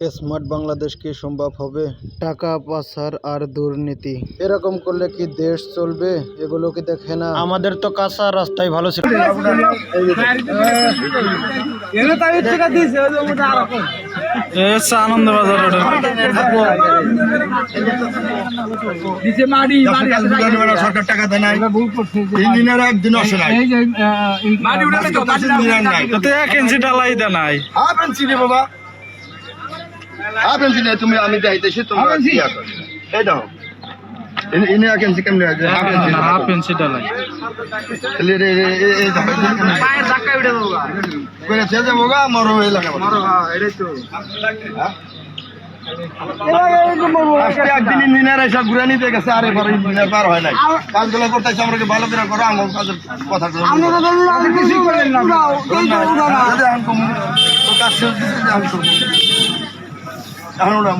Smart Bangladesh কি সম্ভব হবে। টাকা পাচার আর দুর্নীতি। এরকম করলে কি দেশ চলবে? এগুলো কি দেখে না? আমাদের তো কাঁচা রাস্তায় ভালো ছিল। আনন্দ সরকার টাকা দেয় নাই ইঞ্জিনিয়ার একদিন আসে নাই ইঞ্জিনিয়ার নাই তো এক ইঞ্চি ডালাই দে নাই। হাফ ইঞ্চি বাবা। হাফ ইঞ্চি তুমি আমি দেখাইতেছি তোমরা এই দাও ইনি- আছে হাফ ইঞ্চি হাফ ইঞ্চি ডালাই তাহলে রে রে এই এই দাও এই কেমনি করে ছেড়ে যাব গা মরো এই লাগে আজকে একদিন ইঞ্জিনিয়ার এসে ঘুরে নিতে গেছে আরে পরে ইঞ্জিনিয়ার পার হয় নাই কাজগুলো করতেছে আমরা ভালো করে করো আমার কাজের কথা কাজ শেষ দিতে যে আমি করব এখন ওরা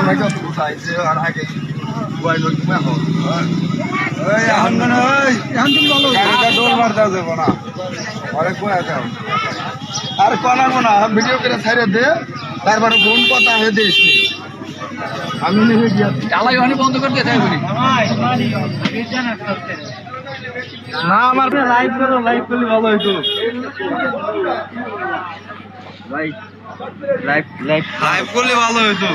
আমরা যত কোথায় যে আর আগে এখন। মানে ওই এখন তুমি বলো। গাড়িটা দৌড় মারতে যাব না। অনেক কোয়া যাও আর কনাবো না ভিডিও করে ছেড়ে দে। তারপরে ফোন কথা হয়ে দিস। আমি নেমে গিয়া না আমার লাইভ করো লাইভ করলে ভালো হইতো। লাইভ লাইভ লাইভ করলে ভালো হইতো